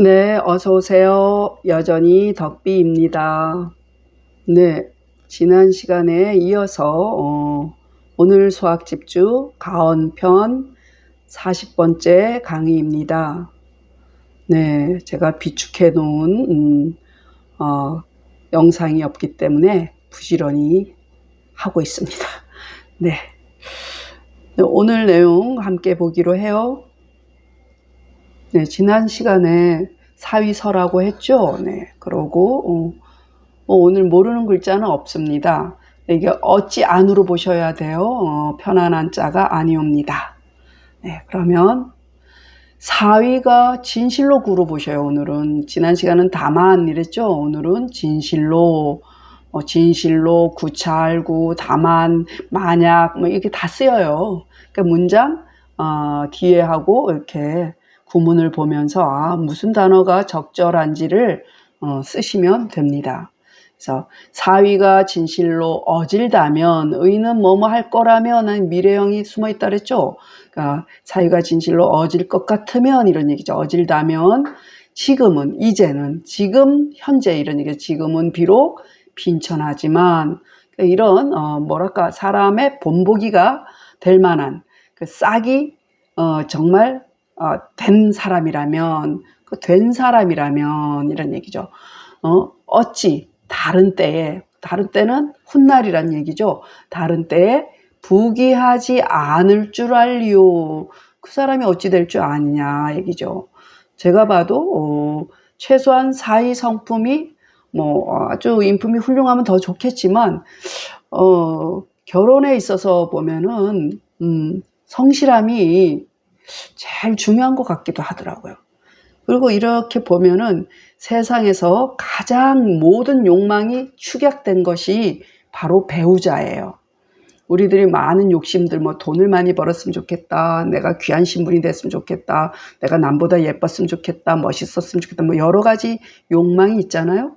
네, 어서 오세요. 여전히 덕비입니다. 네, 지난 시간에 이어서 어, 오늘 수학 집주 가언편 40번째 강의입니다. 네, 제가 비축해 놓은 음, 어, 영상이 없기 때문에 부지런히 하고 있습니다. 네. 네, 오늘 내용 함께 보기로 해요. 네, 지난 시간에 사위서라고 했죠. 네, 그러고 어, 어, 오늘 모르는 글자는 없습니다. 이게 어찌 안으로 보셔야 돼요. 어, 편안한 자가 아니옵니다. 네, 그러면 사위가 진실로 구로 보셔요. 오늘은 지난 시간은 다만 이랬죠. 오늘은 진실로 어, 진실로 구찰구 다만 만약 뭐 이렇게 다 쓰여요. 그러니까 문장 어, 뒤에 하고 이렇게 구문을 보면서 아, 무슨 단어가 적절한지를 어, 쓰시면 됩니다. 그래서 사위가 진실로 어질다면 의는 뭐뭐 할 거라면 미래형이 숨어 있다 그랬죠. 그러니까 사위가 진실로 어질 것 같으면 이런 얘기죠. 어질다면 지금은 이제는 지금 현재 이런 얘기 지금은 비록 빈천하지만 그러니까 이런 어, 뭐랄까 사람의 본보기가 될 만한 그 싹이 어, 정말 어, 된 사람이라면 그 된 사람이라면 이런 얘기죠. 어, 어찌 다른 때에 다른 때는 훗날이란 얘기죠. 다른 때에 부귀하지 않을 줄 알리오. 그 사람이 어찌 될 줄 아느냐 얘기죠. 제가 봐도 어, 최소한 사이 성품이 뭐 아주 인품이 훌륭하면 더 좋겠지만 어, 결혼에 있어서 보면은 음, 성실함이 제일 중요한 것 같기도 하더라고요. 그리고 이렇게 보면은 세상에서 가장 모든 욕망이 축약된 것이 바로 배우자예요. 우리들이 많은 욕심들, 뭐 돈을 많이 벌었으면 좋겠다. 내가 귀한 신분이 됐으면 좋겠다. 내가 남보다 예뻤으면 좋겠다. 멋있었으면 좋겠다. 뭐 여러 가지 욕망이 있잖아요.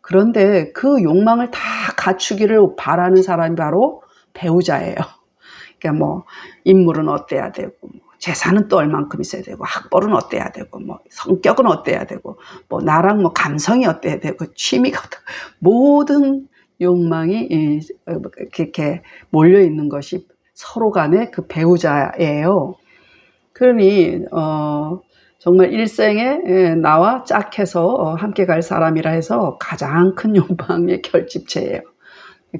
그런데 그 욕망을 다 갖추기를 바라는 사람이 바로 배우자예요. 그러니까 뭐 인물은 어때야 되고, 뭐 재산은 또 얼만큼 있어야 되고 학벌은 어때야 되고 뭐 성격은 어때야 되고 뭐 나랑 뭐 감성이 어때야 되고 취미가 어때 모든 욕망이 이렇게 몰려 있는 것이 서로 간의 그 배우자예요. 그러니 어 정말 일생에 나와 짝해서 함께 갈 사람이라 해서 가장 큰 욕망의 결집체예요.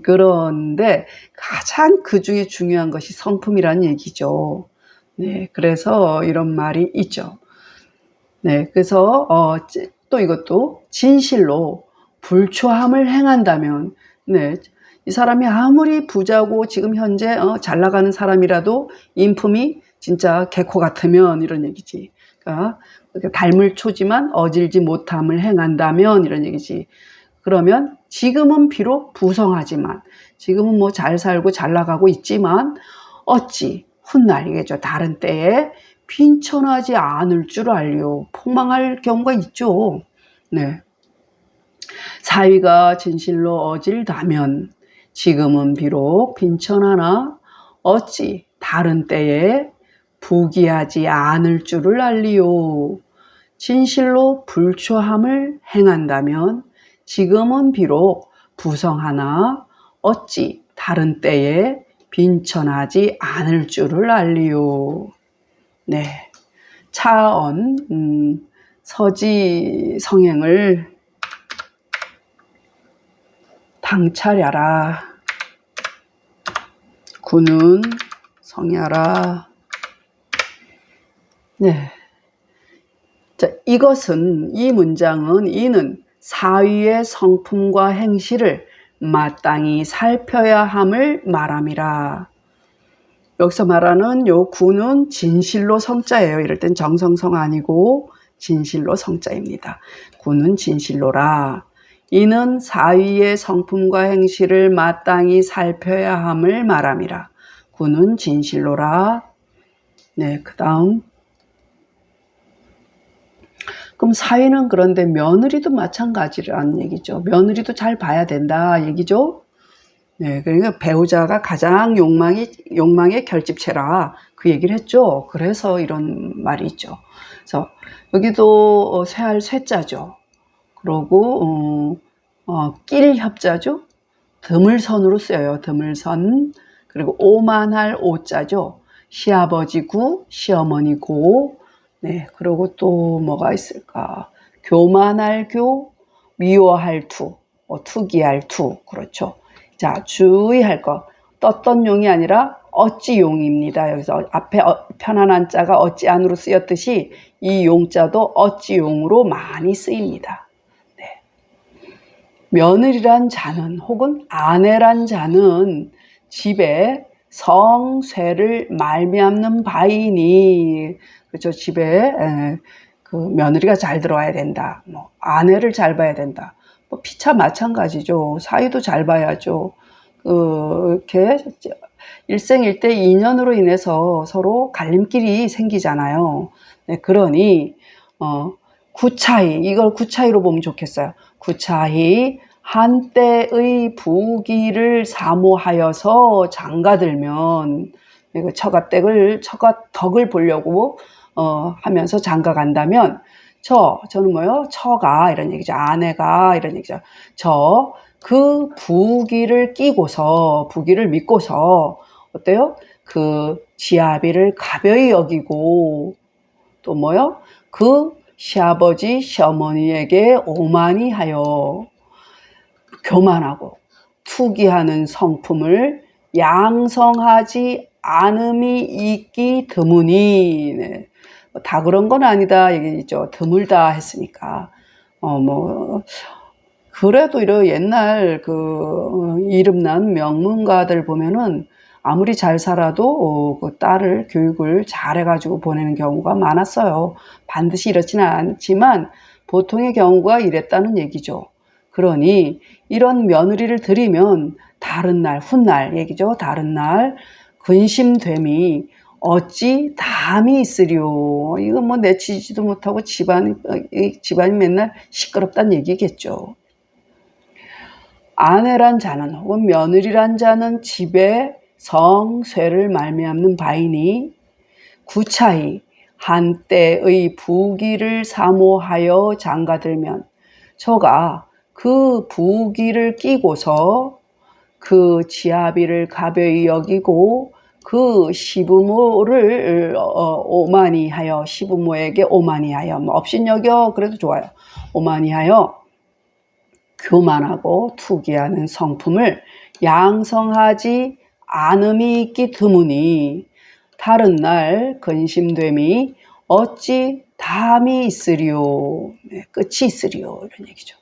그런데 가장 그 중에 중요한 것이 성품이란 얘기죠. 네, 그래서 이런 말이 있죠. 네, 그래서 어, 또 이것도 진실로 불초함을 행한다면, 네, 이 사람이 아무리 부자고 지금 현재 어, 잘 나가는 사람이라도 인품이 진짜 개코 같으면 이런 얘기지. 그러니까 닮을 초지만 어질지 못함을 행한다면 이런 얘기지. 그러면 지금은 비록 부성하지만 지금은 뭐 잘 살고 잘 나가고 있지만 어찌 훗날이겠죠. 다른 때에 빈천하지 않을 줄 알요. 폭망할 경우가 있죠. 네. 사위가 진실로 어질다면 지금은 비록 빈천하나 어찌 다른 때에 부귀하지 않을 줄을 알리요. 진실로 불초함을 행한다면 지금은 비록 부성하나 어찌 다른 때에 빈천하지 않을 줄을 알리요. 네. 차언, 음, 서지 성행을 당차려라. 구는 성야라. 네. 자, 이것은, 이 문장은, 이는 사위의 성품과 행실을 마땅히 살펴야 함을 말함이라. 여기서 말하는 요 구는 진실로 성자예요. 이럴 땐 정성성 아니고 진실로 성자입니다. 구는 진실로라. 이는 사위의 성품과 행실을 마땅히 살펴야 함을 말함이라. 구는 진실로라. 네, 그 다음 그럼 사위는 그런데 며느리도 마찬가지라는 얘기죠. 며느리도 잘 봐야 된다 얘기죠. 네, 그러니까 배우자가 가장 욕망이 욕망의 결집체라 그 얘기를 했죠. 그래서 이런 말이 있죠. 그래서 여기도 어, 쇠할 쇠자죠. 그러고 어, 어, 낄 협자죠. 드물선으로 쓰여요. 드물선. 그리고 오만할 오자죠. 시아버지 구, 시어머니 고. 네, 그리고 또 뭐가 있을까? 교만할 교, 미워할 투, 어, 투기할 투. 그렇죠. 자, 주의할 것. 떴던 용이 아니라 어찌 용입니다. 여기서 앞에 어, 편안한 자가 어찌 안으로 쓰였듯이 이 용자도 어찌 용으로 많이 쓰입니다. 네. 며느리란 자는 혹은 아내란 자는 집에 성쇠를 말미암는 바이니 그렇죠 집에 에, 그 며느리가 잘 들어와야 된다. 뭐 아내를 잘 봐야 된다. 뭐 피차 마찬가지죠. 사이도 잘 봐야죠. 그, 이렇게 일생일대 인연으로 인해서 서로 갈림길이 생기잖아요. 네, 그러니 어, 구차히 이걸 구차히로 보면 좋겠어요. 구차히 한때의 부기를 사모하여서 장가들면 그 처가댁을 처가덕을 보려고 어, 하면서 장가 간다면 저 저는 뭐요? 처가 이런 얘기죠. 아내가 이런 얘기죠. 저 그 부기를 끼고서 부기를 믿고서 어때요? 그 지아비를 가벼이 여기고 또 뭐요? 그 시아버지 시어머니에게 오만이 하여 교만하고 투기하는 성품을 양성하지 않음이 있기 드무니. 네. 뭐다 그런 건 아니다 얘기죠 드물다 했으니까 어 뭐 그래도 이런 옛날 그 어, 이름난 명문가들 보면은 아무리 잘 살아도 어, 그 딸을 교육을 잘 해가지고 보내는 경우가 많았어요. 반드시 이렇지는 않지만 보통의 경우가 이랬다는 얘기죠. 그러니 이런 며느리를 들이면 다른 날, 훗날 얘기죠. 다른 날 근심됨이 어찌 담이 있으리요. 이거 뭐 내치지도 못하고 집안, 집안이 맨날 시끄럽단 얘기겠죠. 아내란 자는 혹은 며느리란 자는 집에 성쇠를 말미암는 바이니 구차히 한때의 부기를 사모하여 장가들면 저가 그 부기를 끼고서 그 지아비를 가벼이 여기고 그 시부모를 어, 오만이 하여 시부모에게 오만이 하여 뭐 업신여겨 그래도 좋아요 오만이 하여 교만하고 투기하는 성품을 양성하지 않음이 있기 드무니 다른 날 근심됨이 어찌 담이 있으리요 네, 끝이 있으리요 이런 얘기죠.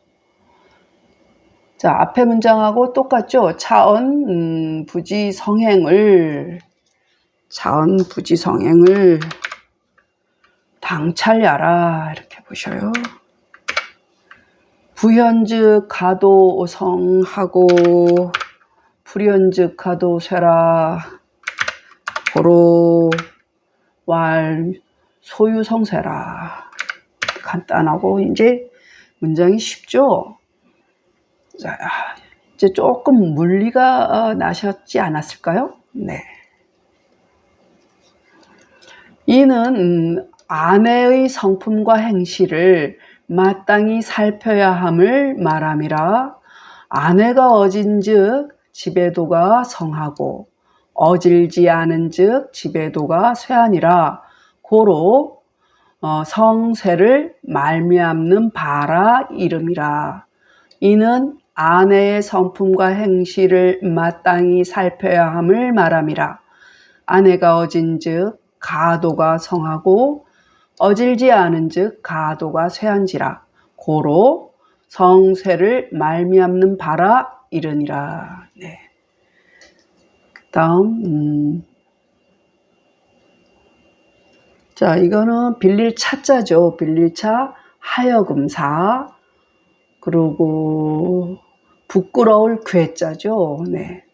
자 앞에 문장하고 똑같죠. 차언 음, 부지 성행을 차언 부지 성행을 당찰야라 이렇게 보셔요. 부현즉 가도 성하고 불현즉 가도 쇠라 고로 왈 소유성세라 간단하고 이제 문장이 쉽죠. 자, 이제 조금 물리가 어, 나셨지 않았을까요? 네. 이는 음, 아내의 성품과 행실을 마땅히 살펴야 함을 말함이라. 아내가 어진즉 집에도가 성하고 어질지 않은즉 집에도가 쇠하니라. 고로 어, 성쇠를 말미암는 바라 이름이라. 이는 아내의 성품과 행실을 마땅히 살펴야 함을 말함이라. 아내가 어진즉 가도가 성하고 어질지 않은즉 가도가 쇠한지라 고로 성쇠를 말미암는 바라 이르니라. 네. 다음 음. 자 이거는 빌릴 차자죠. 빌릴 차 하여금사 그리고 부끄러울 괴자죠. 네.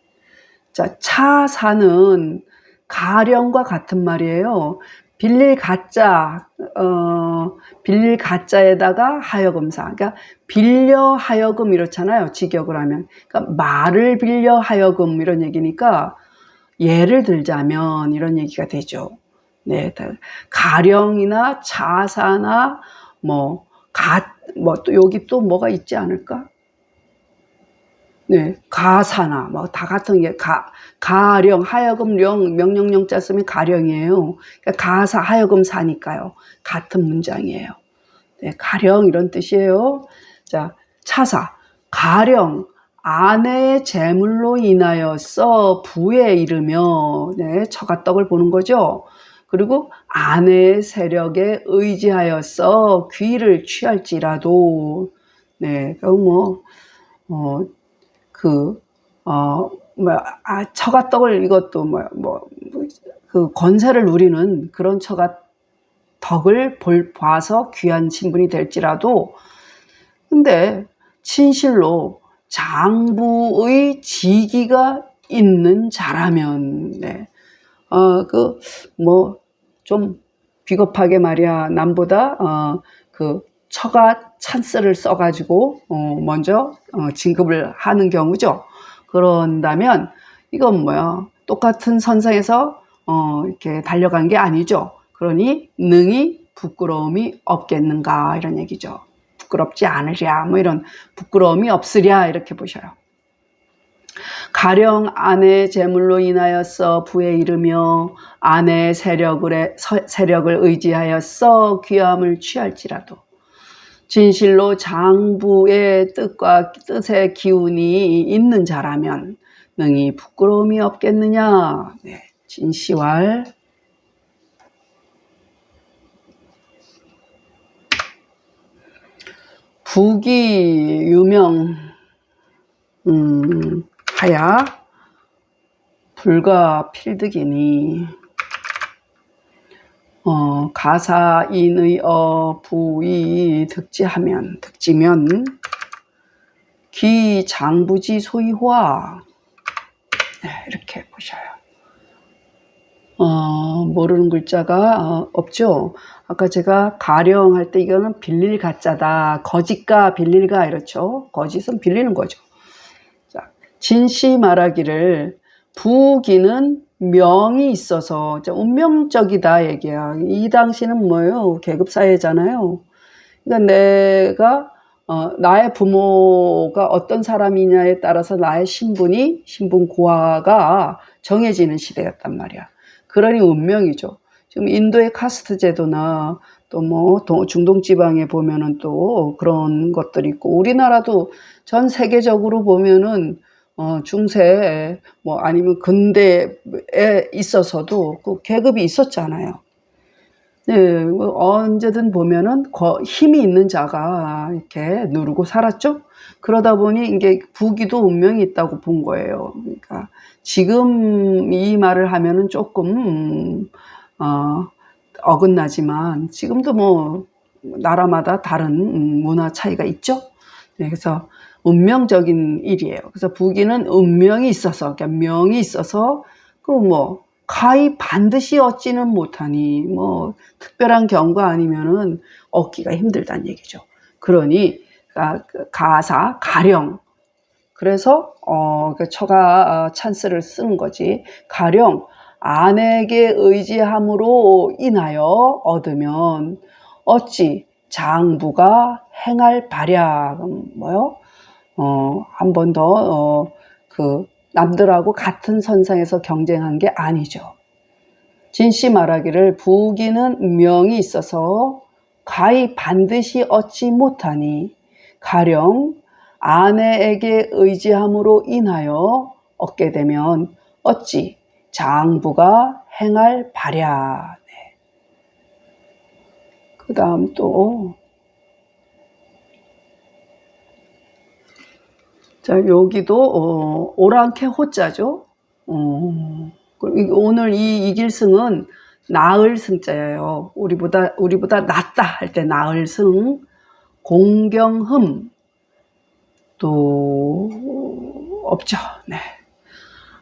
자 차사는 가령과 같은 말이에요. 빌릴 가짜, 어, 빌릴 가짜에다가 하여금사. 그러니까 빌려 하여금 이렇잖아요. 직역을 하면. 그러니까 말을 빌려 하여금 이런 얘기니까 예를 들자면 이런 얘기가 되죠. 네. 가령이나 자사나 뭐, 가, 뭐, 또 여기 또 뭐가 있지 않을까? 네, 가사나 뭐 다 같은 게 가, 가령 하여금령 명령령자 쓰면 가령이에요. 그러니까 가사 하여금 사니까요. 같은 문장이에요. 네, 가령 이런 뜻이에요. 자, 차사 가령 아내의 재물로 인하여서 부에 이르며 네, 처가떡을 보는 거죠. 그리고 아내의 세력에 의지하여서 귀를 취할지라도 네, 뭐 어, 그, 어, 뭐, 아, 처가떡을 이것도 뭐, 뭐, 그 권세를 누리는 그런 처가덕을 볼, 봐서 귀한 신분이 될지라도, 근데 친실로 장부의 지기가 있는 자라면, 네. 어, 그, 뭐, 좀 비겁하게 말이야. 남보다, 어, 그, 처가 찬스를 써가지고 어, 먼저 어, 진급을 하는 경우죠. 그런다면 이건 뭐야? 똑같은 선상에서 어, 이렇게 달려간 게 아니죠. 그러니 능히 부끄러움이 없겠는가 이런 얘기죠. 부끄럽지 않으랴 뭐 이런 부끄러움이 없으랴 이렇게 보셔요. 가령 아내 재물로 인하여서 부에 이르며 아내 세력을, 세력을 의지하여서 귀함을 취할지라도 진실로 장부의 뜻과 뜻의 기운이 있는 자라면 능히 부끄러움이 없겠느냐. 네, 진시왈. 북이 유명 음, 하야 불가 필득이니 어, 가사인의 어, 부이 득지하면, 득지면, 기 장부지 소이화. 네, 이렇게 보셔요. 어, 모르는 글자가 어, 없죠. 아까 제가 가령할 때 이거는 빌릴 가짜다. 거짓가 빌릴가 이렇죠. 거짓은 빌리는 거죠. 자, 진시 말하기를 부기는 명이 있어서 운명적이다 얘기야. 이 당시는 뭐예요? 계급 사회잖아요. 그러니까 내가 어, 나의 부모가 어떤 사람이냐에 따라서 나의 신분이 신분 고하가 정해지는 시대였단 말이야. 그러니 운명이죠. 지금 인도의 카스트 제도나 또 뭐 중동 지방에 보면은 또 그런 것들이 있고 우리나라도 전 세계적으로 보면은 어, 중세 뭐 아니면 근대에 있어서도 그 계급이 있었잖아요. 네, 뭐 언제든 보면은 힘이 있는 자가 이렇게 누르고 살았죠. 그러다 보니 이게 부기도 운명이 있다고 본 거예요. 그러니까 지금 이 말을 하면은 조금 어, 어긋나지만 지금도 뭐 나라마다 다른 문화 차이가 있죠. 네, 그래서 운명적인 일이에요. 그래서 부기는 운명이 있어서, 그러니까 명이 있어서 그 뭐 가히 반드시 얻지는 못하니 뭐 특별한 경우가 아니면은 얻기가 힘들다는 얘기죠. 그러니 그 가사 가령 그래서 어, 그 처가 찬스를 쓰는 거지. 가령 아내에게 의지함으로 인하여 얻으면 어찌 장부가 행할 발약 뭐요? 어, 한 번 더, 어, 그, 남들하고 같은 선상에서 경쟁한 게 아니죠. 진씨 말하기를 부기는 명이 있어서 가히 반드시 얻지 못하니 가령 아내에게 의지함으로 인하여 얻게 되면 어찌 장부가 행할 바랴. 네. 그 다음 또 자, 여기도 어, 오랑캐 호자죠. 어, 오늘 이 이길승은 나을 승자예요. 우리보다 우리보다 낫다 할 때 나을 승, 공경흠 또 없죠. 네.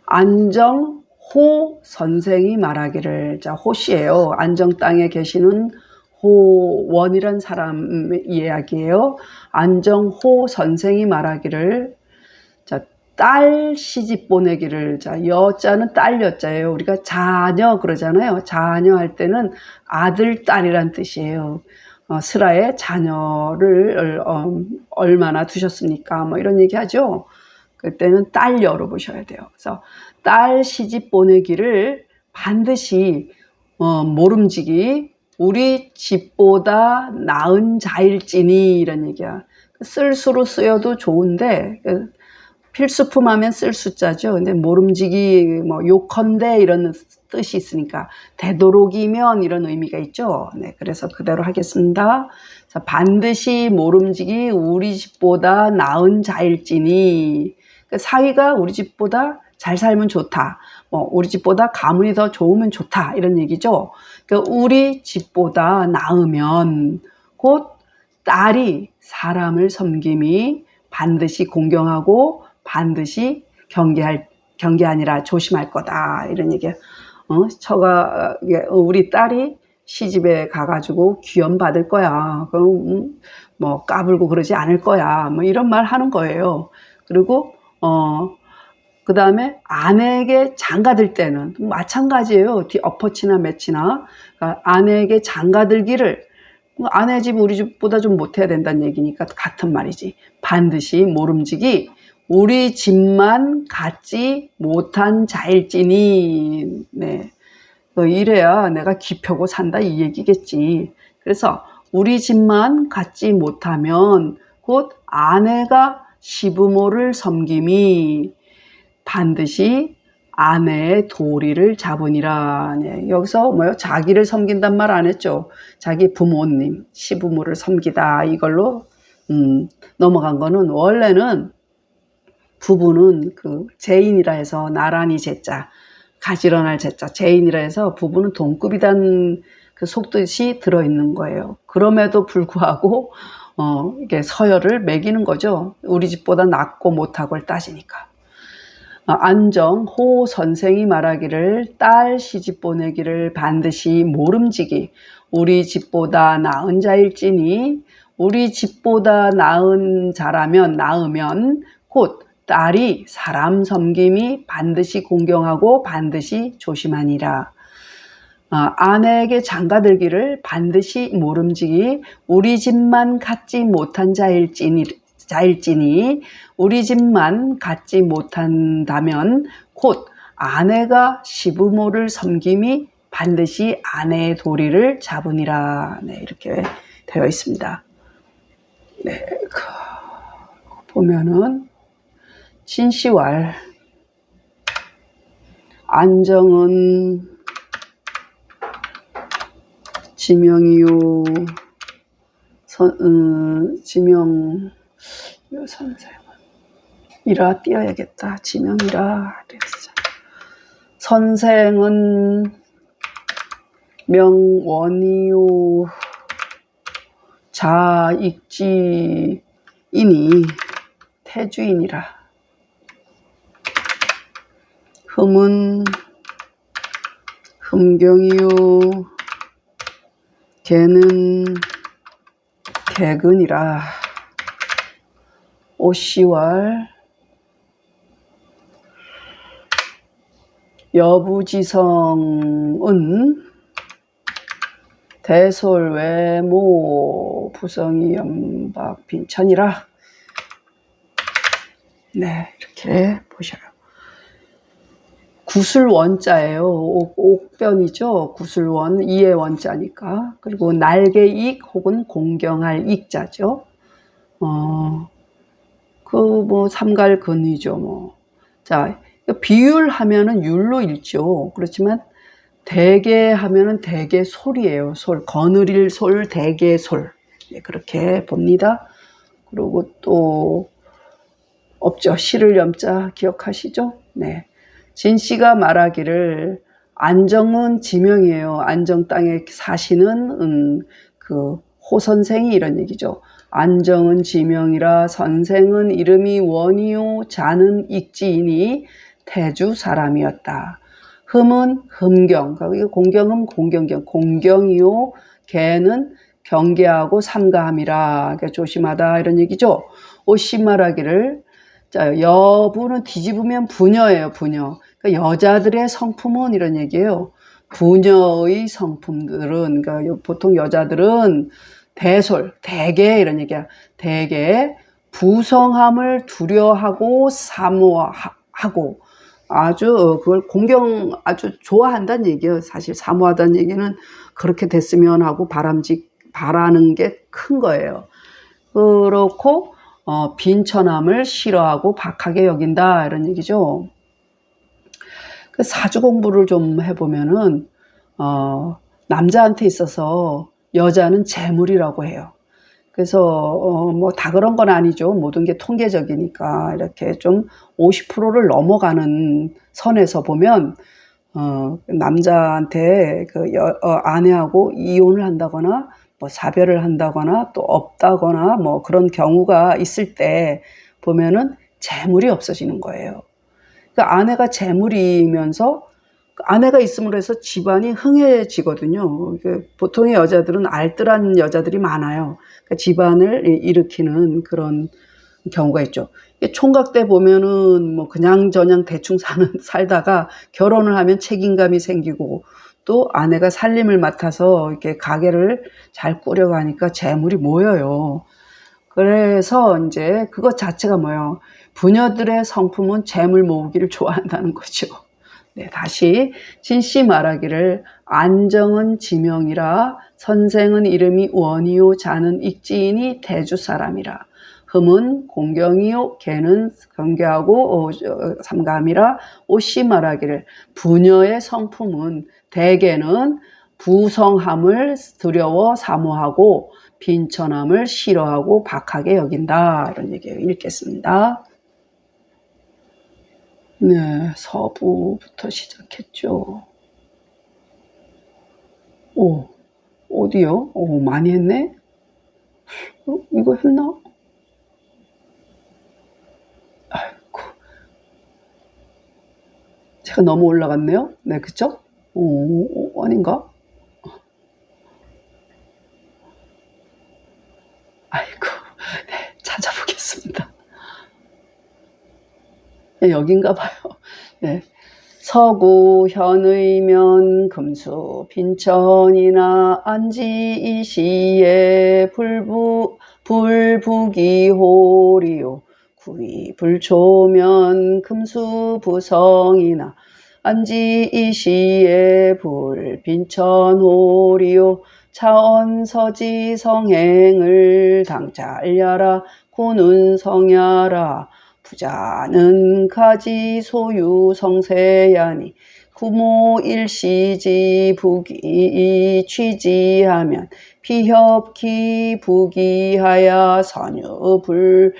안정 호 선생이 말하기를 자 호씨예요. 안정 땅에 계시는 호원이란 사람 이야기예요. 안정호 선생이 말하기를 자, 딸 시집 보내기를 자 여자는 딸 여자예요. 우리가 자녀 그러잖아요. 자녀 할 때는 아들 딸이란 뜻이에요. 어, 스라의 자녀를 어, 얼마나 두셨습니까? 뭐 이런 얘기 하죠. 그때는 딸 열어보셔야 돼요. 그래서 딸 시집 보내기를 반드시 어, 모름지기 우리 집보다 나은 자일지니 이런 얘기야. 쓸수로 쓰여도 좋은데 그 필수품 하면 쓸 숫자죠. 근데 모름지기 뭐 요컨대 이런 뜻이 있으니까 되도록이면 이런 의미가 있죠. 네, 그래서 그대로 하겠습니다. 자, 반드시 모름지기 우리 집보다 나은 자일지니 그 사위가 우리 집보다 잘 살면 좋다. 뭐 우리 집보다 가문이 더 좋으면 좋다 이런 얘기죠. 그 우리 집보다 나으면 곧 딸이 사람을 섬김이 반드시 공경하고 반드시 경계할 경계 아니라 조심할 거다 이런 얘기. 어, 처가 우리 딸이 시집에 가가지고 귀염 받을 거야. 그럼 음, 뭐 까불고 그러지 않을 거야. 뭐 이런 말 하는 거예요. 그리고 어. 그 다음에 아내에게 장가들 때는 마찬가지예요. 뒤 엎어치나 매치나 그러니까 아내에게 장가들기를 아내 집 우리 집보다 좀 못해야 된다는 얘기니까 같은 말이지. 반드시 모름지기 우리 집만 갖지 못한 자일지니 네. 너 이래야 내가 기펴고 산다 이 얘기겠지. 그래서 우리 집만 갖지 못하면 곧 아내가 시부모를 섬김이 반드시 아내의 도리를 잡으니라. 네, 여기서 뭐요? 자기를 섬긴단 말 안 했죠. 자기 부모님, 시부모를 섬기다 이걸로 음, 넘어간 거는 원래는 부부는 그 제인이라 해서 나란히 제자, 가지런할 제자, 제인이라 해서 부부는 동급이란 그 속뜻이 들어있는 거예요. 그럼에도 불구하고 어, 이게 서열을 매기는 거죠. 우리 집보다 낫고 못하고를 따지니까. 어, 안정 호 선생이 말하기를 딸 시집 보내기를 반드시 모름지기 우리 집보다 나은 자일지니 우리 집보다 나은 자라면 나으면 곧 딸이 사람 섬김이 반드시 공경하고 반드시 조심하니라. 어, 아내에게 장가들기를 반드시 모름지기 우리 집만 갖지 못한 자일지니 자일지니 우리 집만 갖지 못한다면 곧 아내가 시부모를 섬김이 반드시 아내의 도리를 잡으니라. 네, 이렇게 되어 있습니다. 네, 그, 보면은 진시왈 안정은 지명이요 선, 음, 지명 선생은 이라 띄어야겠다. 지명이라 그랬어. 선생은 명원이요 자익지이니 태주인이라. 흠은 흠경이요. 개는 개근이라. 오시월 여부지성은 대솔외모 부성이 연박 빈천이라. 네 이렇게 보셔요 구슬원자예요 옥, 옥변이죠 구슬원 이의 원자니까 그리고 날개익 혹은 공경할 익자죠 어, 그 뭐 삼갈근이죠 뭐. 자 비율하면은 율로 읽죠. 그렇지만 대개 하면은 대개 솔이에요. 솔 거느릴 솔 대개 솔 네, 그렇게 봅니다. 그리고 또 없죠. 시를 염자 기억하시죠? 네. 진 씨가 말하기를 안정은 지명이에요. 안정 땅에 사시는 음, 그 호선생이 이런 얘기죠. 안정은 지명이라 선생은 이름이 원이요 자는 익지이니 태주 사람이었다. 흠은 흠경. 그러니까 공경은 공경경. 공경이요. 개는 경계하고 삼가함이라. 그러니까 조심하다 이런 얘기죠. 옷이 말하기를 자, 여부는 뒤집으면 부녀예요, 부녀. 그러니까 여자들의 성품은 이런 얘기예요. 부녀의 성품들은 그러니까 보통 여자들은 대솔, 대개 이런 얘기야. 대개 부성함을 두려워하고 사모하고 아주 그걸 공경 아주 좋아한다는 얘기예요. 사실 사모하다는 얘기는 그렇게 됐으면 하고 바람직 바라는 게 큰 거예요. 그렇고 어, 빈천함을 싫어하고 박하게 여긴다 이런 얘기죠. 그 사주 공부를 좀 해보면은 어, 남자한테 있어서 여자는 재물이라고 해요. 그래서 어, 뭐다 그런 건 아니죠. 모든 게 통계적이니까 이렇게 좀 50%를 넘어가는 선에서 보면 어, 남자한테 그 여, 어, 아내하고 이혼을 한다거나 뭐 사별을 한다거나 또 없다거나 뭐 그런 경우가 있을 때 보면은 재물이 없어지는 거예요. 그 아내가 재물이면서 아내가 있음으로 해서 집안이 흥해지거든요. 보통의 여자들은 알뜰한 여자들이 많아요. 그러니까 집안을 일으키는 그런 경우가 있죠. 총각 때 보면은 뭐 그냥 저냥 대충 사는 살다가 결혼을 하면 책임감이 생기고 또 아내가 살림을 맡아서 이렇게 가게를 잘 꾸려가니까 재물이 모여요. 그래서 이제 그것 자체가 뭐예요? 부녀들의 성품은 재물 모으기를 좋아한다는 거죠. 네, 다시 진씨 말하기를 안정은 지명이라 선생은 이름이 원이요 자는 익지인이 대주 사람이라 흠은 공경이요 개는 경계하고 어, 삼감이라 옷이 말하기를 부녀의 성품은 대개는 부성함을 두려워 사모하고 빈천함을 싫어하고 박하게 여긴다 이런 얘기예요. 읽겠습니다. 네, 서부부터 시작했죠. 오, 어디요? 오, 많이 했네? 어, 이거 했나? 아이고. 제가 너무 올라갔네요? 네, 그쵸? 오, 아닌가? 아이고, 네, 찾아보겠습니다. 네, 여긴가 봐요. 네. 서구 현의면 금수 빈천이나 안지이시에 불부 불부기호리요 불초면 금수 부성이나 안지이시에 불빈천호리요 차원서지 성행을 당찰려라 고는 성야라 부자는 가지 소유 성세야니 구모 일시지 부기 취지하면 비협기 부기하야 선유 불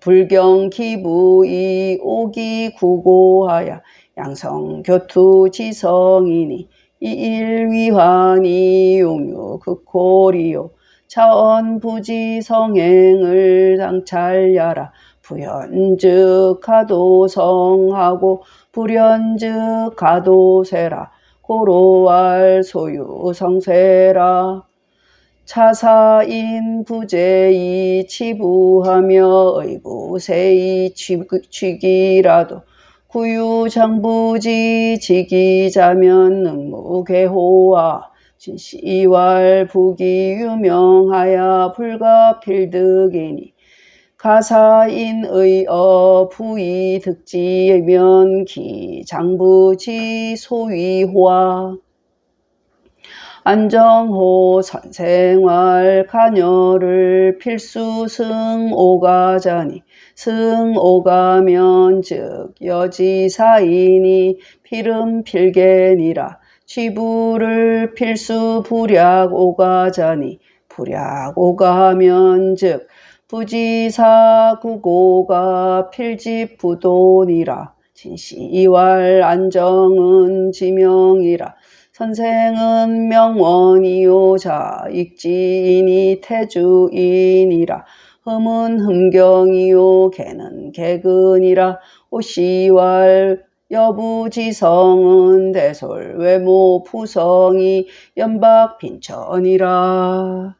불경 기부이 오기 구고하야 양성 교투 지성이니 이일위환이 용유 극코리요. 차원 부지 성행을 당찰야라. 부연즉 가도 성하고 불연즉 가도 세라. 고로알 소유 성세라 차사인 부재이 치부하며 의부세이 취기라도 구유장부지 지기자면 능무개호와 진시왈 부기 유명하야 불가필득이니 가사인의 어 부이 득지면 기 장부지 소위화 안정호 선생활 가녀를 필수 승오가자니 승오가면 즉 여지사이니 필음 필겐이라. 취부를 필수 불약 오가자니 불약 오가면 즉 부지사 구고가 필집 부돈이라. 진시이왈 안정은 지명이라 선생은 명원이요. 자 익지인이 태주인이라. 흠은 흠경이요. 개는 개근이라. 오시왈 여부지성은 대솔 외모 푸성이 연박 빈천이라